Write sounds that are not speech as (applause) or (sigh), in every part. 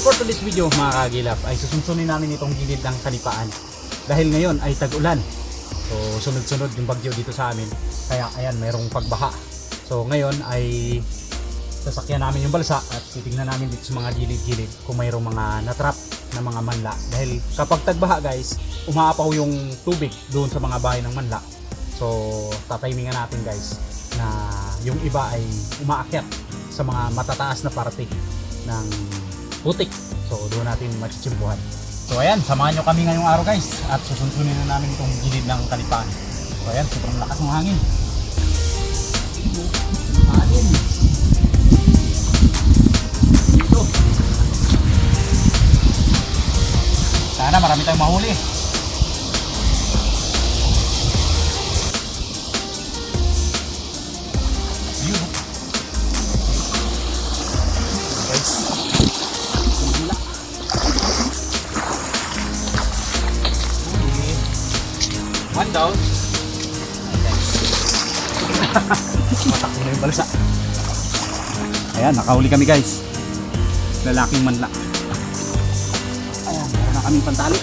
for today's video mga kagilap ay susunsunin namin itong gilid ng kalipaan. Dahil ngayon ay tag-ulan. So sunod-sunod yung bagyo dito sa amin. Kaya ayan mayroong pagbaha. So ngayon ay sasakyan namin yung balsa at titingnan namin dito sa mga gilid-gilid kung mayroong mga natrap na mga manla. Dahil kapag tagbaha guys, umaapaw yung tubig doon sa mga bahay ng manla. So tatimingan natin guys na yung iba ay umaakyat sa mga matataas na parte ng putik. So doon natin machichimbuhan. So ayan, samahan nyo kami ngayong araw guys at susunsunin na namin itong gilid ng kalipaan. So ayan, sobrang lakas ng hangin. Hangin. Dito. Sana marami tayong mahuli. Down. Matak na yung balsa. Ayan, nakahuli kami guys. Lalaking manla. Ayan, meron na kaming pantali.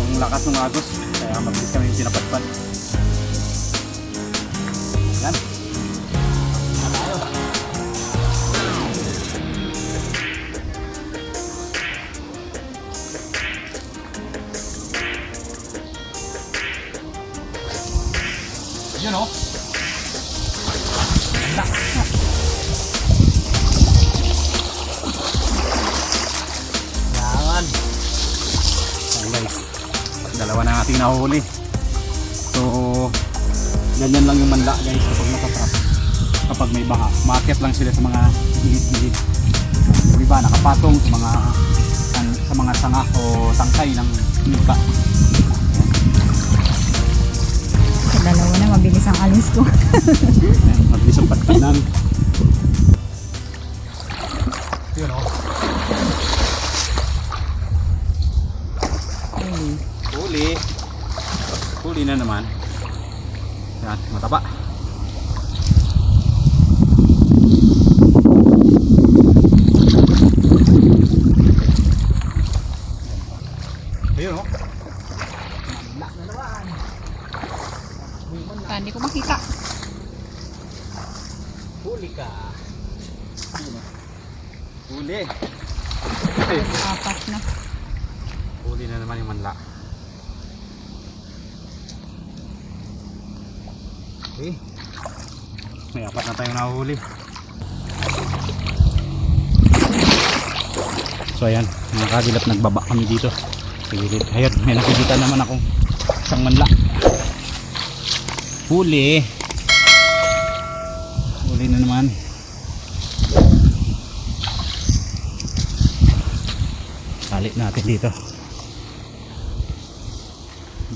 Ang lakas ng agos, kaya mabilis kami yung pinapadpad. Nahuli. So, ganyan lang yung manla guys kapag nakatrap. Kapag may baha, market lang sila sa mga gilid-gilid. Yung iba nakapatong sa mga sa mga sanga o tangkay ng. Sa dalawa na, mabilis ang alis ko. Mabilis ang patkanan. Yun o. Ay, Huli. Huli na naman. Yan, mataba. Ayun oh. ah, hindi ko makita. Huli ka. Huli. Apat na. Huli na naman yung manla. Okay. May apat na tayong nahuli. So ayan, mga kagilap nagbaba kami dito. Sa gilid. Ayun, may nakikita naman akong isang manla. Huli. Huli na naman. Salit natin dito.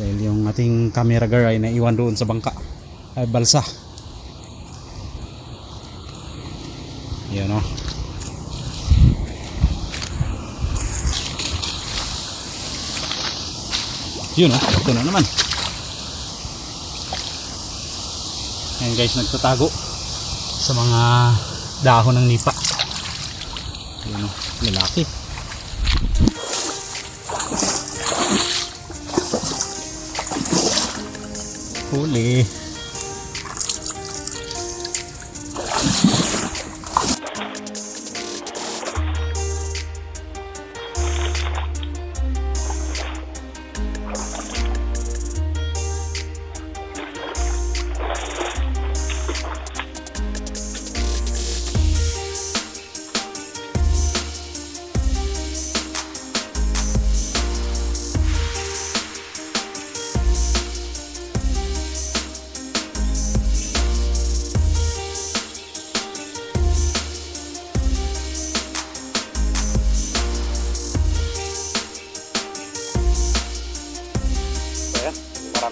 Dahil yung ating camera girl ay naiwan doon sa bangka. Ay balsa. Yan o. Yun o. Ito na naman. Ayan guys, nagtatago sa mga dahon ng nipa. Yun o. Lalaki. Huli.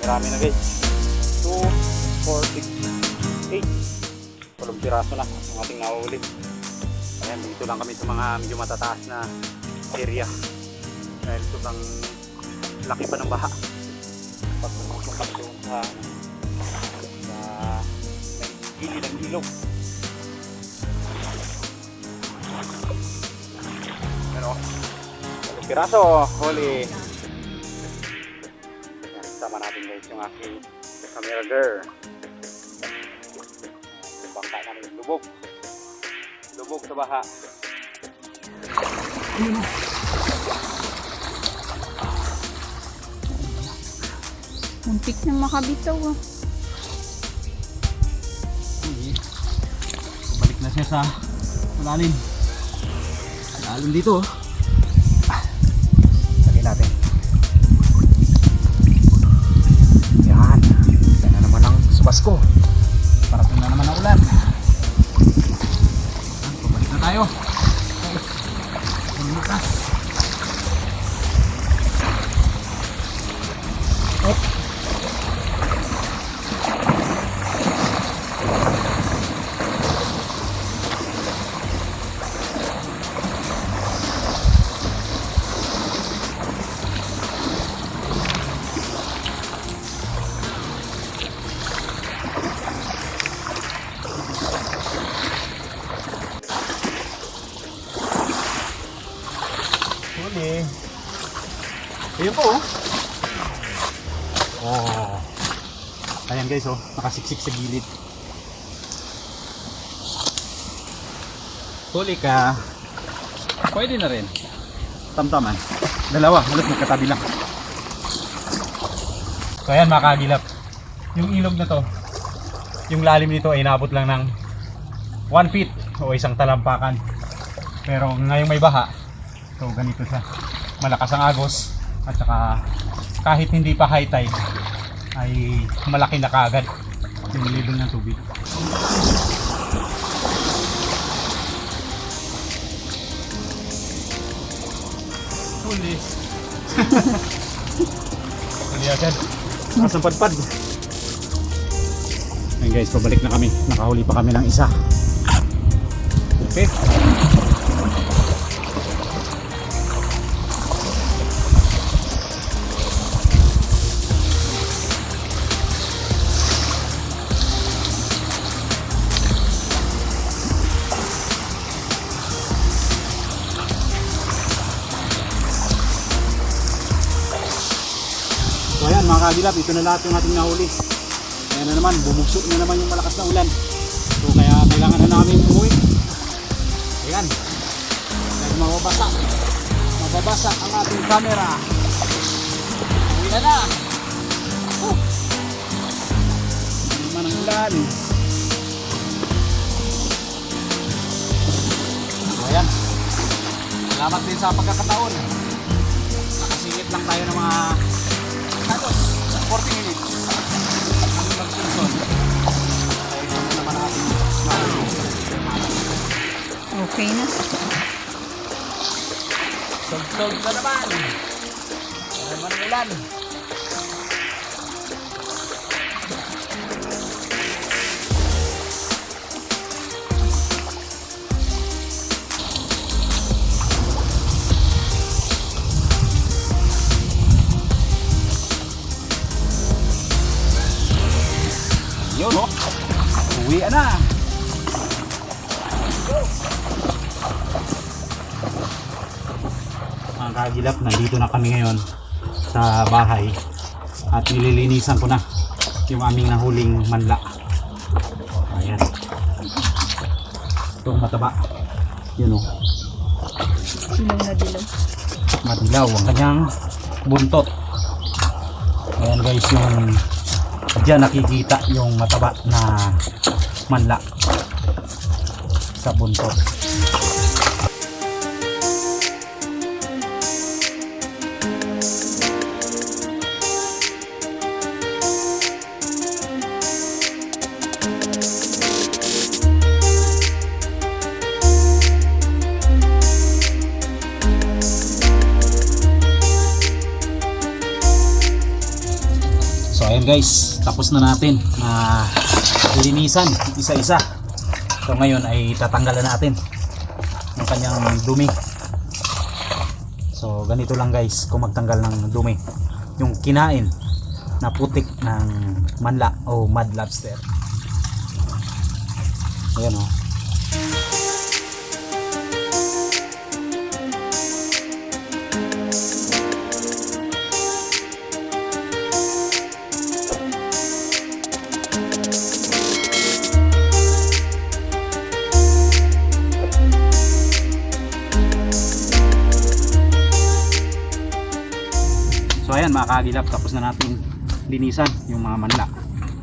Marami-rami na guys. 2, 4, 6, 8. Walong piraso na ang ating nahuli. Ayan, dito lang kami sa mga medyo matataas na area. Dahil sobrang laki pa ng baha. Pag doon sa, sa may gilid ng ilog. piraso, huli. Yan, sama natin guys yung aking camera girl. Bangka namin, lubog. Lubog sa baha. Muntik na makabitaw ah. Balik na siya sa malalim. Malalim dito. oh. Huli. Ayun po oh. Oh. Ayan guys oh, nakasiksik sa gilid. Huli ka. Pwede na rin. Tamtaman. Dalawa, halos magkatabi lang. So ayan mga kagilap. Yung ilog na to, yung lalim nito ay inabot lang ng 1 feet o isang talampakan. Pero ngayong may baha, so ganito siya. Malakas ang agos at saka kahit hindi pa high tide ay malaki na kaagad yung level ng tubig. Huli. (laughs) Huli agad. Nasa padpad. Ayan guys, pabalik na kami. Nakahuli pa kami ng isa. Okay. Mga kagilap, ito na lahat yung ating nahuli. Ayan na naman, bumugso na naman yung malakas na ulan. So kaya kailangan na namin umuwi. Ayan. Dahil mababasa. Mababasa ang ating camera. Uwi na na. Oh. Naman ang ulan. Ayan. Salamat din sa pagkakataon. Nakasingit lang tayo ng mga Tapos, 40 minutes. Kami magsunod. Naman natin. Okay na. Sog-sog na naman. Naman ang ulan. Nandito na kami ngayon sa bahay at nililinisan ko na yung aming nahuling manla. Ayan. Itong mataba. Yun o. Dilaw na dilaw. Madilaw ang kanyang buntot. Ayan guys yung Diyan nakikita yung mataba na manla sa buntot. Guys, tapos na natin na linisan isa-isa. So ngayon ay tatanggalan natin yung kanyang dumi. So ganito lang guys kung magtanggal ng dumi. Yung kinain na putik ng manla o mud lobster. Ayan oh. Ayan mga kagilap, tapos na natin linisan yung mga manla.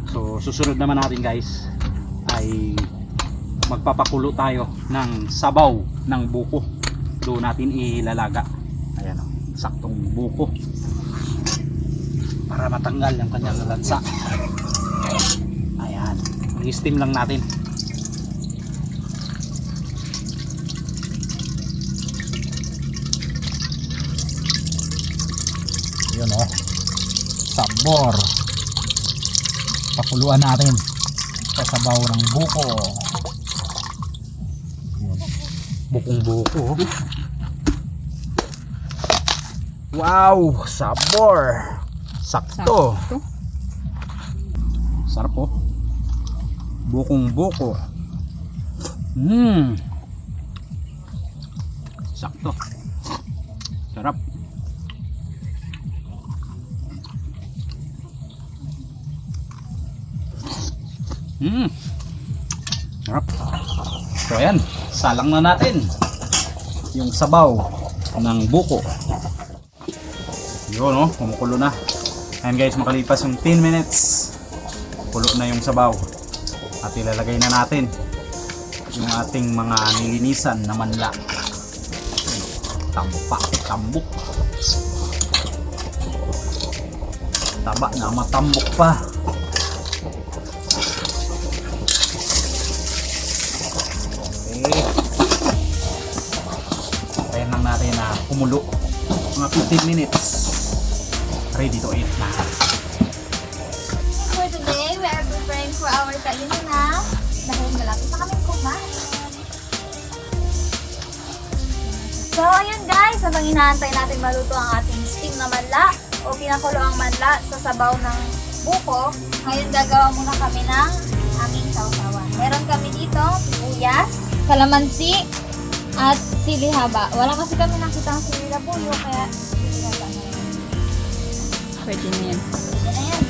So susunod naman natin guys ay magpapakulo tayo ng sabaw ng buko. Doon natin ilalaga. Ayan o, saktong buko. Para matanggal yung kanyang lansa. Ayan, i-steam lang natin. Yun o. Sabor. Pakuluan natin sa sabaw ng buko. Yun. Bukong buko. oh. Wow! Sabor! Sakto! Sakto. Sarap po. Bukong buko. Mmm. Mmm. Sarap. So ayan, salang na natin yung sabaw ng buko. Yun oh, kumukulo na. Ayan guys, makalipas yung 10 minutes kulo na yung sabaw at ilalagay na natin yung ating mga nilinisan na manla tampak tambok taba na matambok pa okay tayo lang natin na kumulo mga 15 minutes. Ready to eat na. For today, we are preparing for our kainan na. Dahil malapit na kami kumain. So, ayun guys, habang inaantay natin maluto ang ating steam na manla o pinakulo ang manla sa sabaw ng buko, ngayon gagawa muna kami ng aming sausawan. Meron kami dito sibuyas, kalamansi, at sili haba. Wala kasi kami nakita ng sili labuyo, kaya sili haba na yun. Pwede na yan. Yan na yan.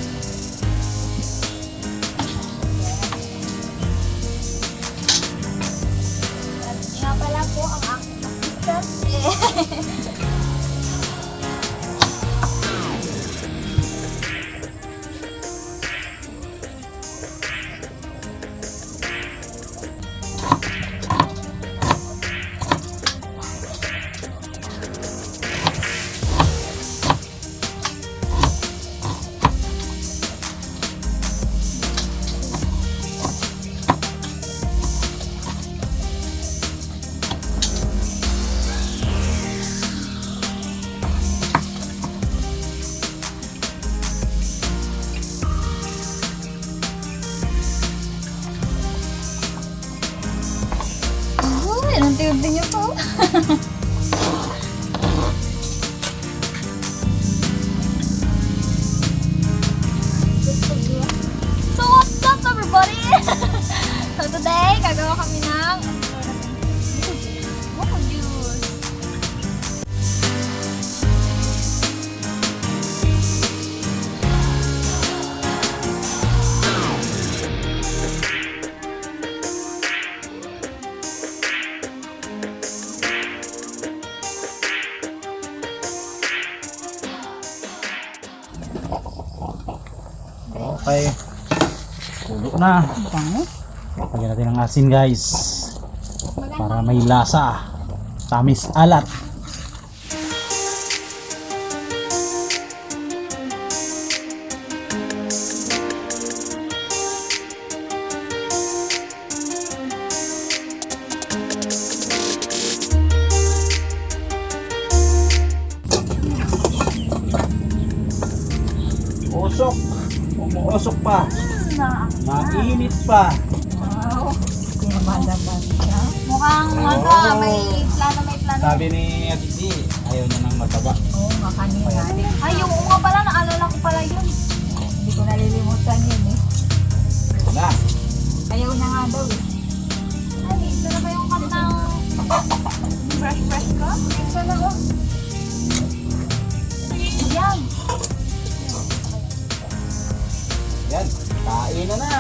At nga pala po ang aking assistant. (laughs) gagawa kami ng Buko juice. Okay. Pulo na. Bango. Lagyan natin ng asin guys. Para may lasa. Tamis alat. Usok. Umuusok pa. Mainit pa. Oh. may plano, may plano. Sabi ni Aditi, ayaw niya ng mataba. Ay, yung nga pala, naalala ko pala yun. Hindi ko nalilimutan yun eh. Wala. Ayaw na nga daw eh. Ay, ito na ba yung kantang fresh fresh ka? Ito na oh. Yan. Yan. Kain na na.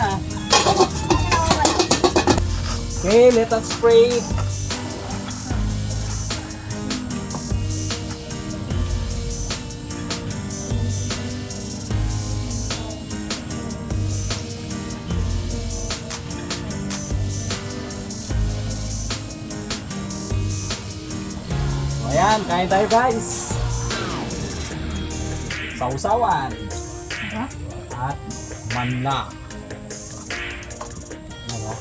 Okay, let us pray. Yan, kain tayo guys. Sausawan. At manla. Ano?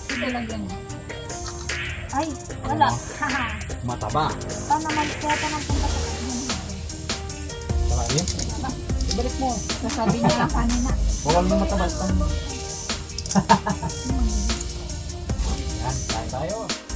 Ay, wala. (laughs) Haha. Mataba. Paano naman kaya ito ng punta sa yun. Ibalik mo. Sasabi niya lang kanina. Bawal mo mataba. (laughs) Yan, kain tayo.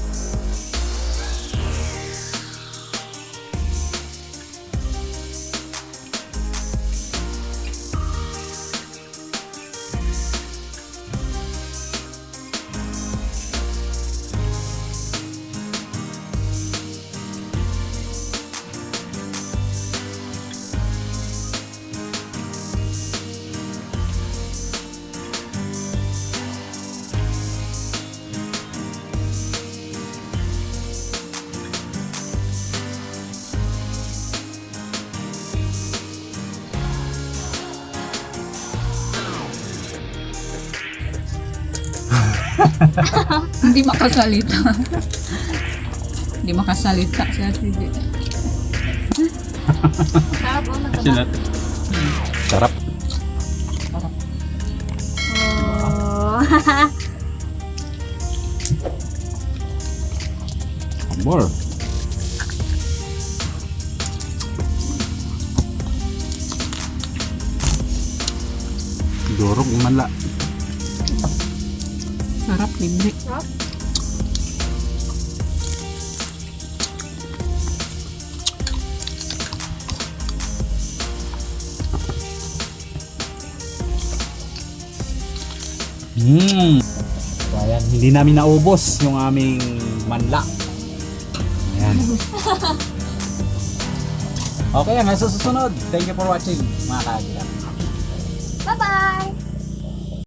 Hindi makasalita. Hindi makasalita si Ate Di. Sarap oh, mataba. Sinat. Sarap. Oh. More. Durog manla. Sarap, libre. Sarap. Mm. So, ayan, hindi namin naubos yung aming manla. Ayan. (laughs) okay, hanggang sa susunod. Thank you for watching, mga kagila. Bye-bye!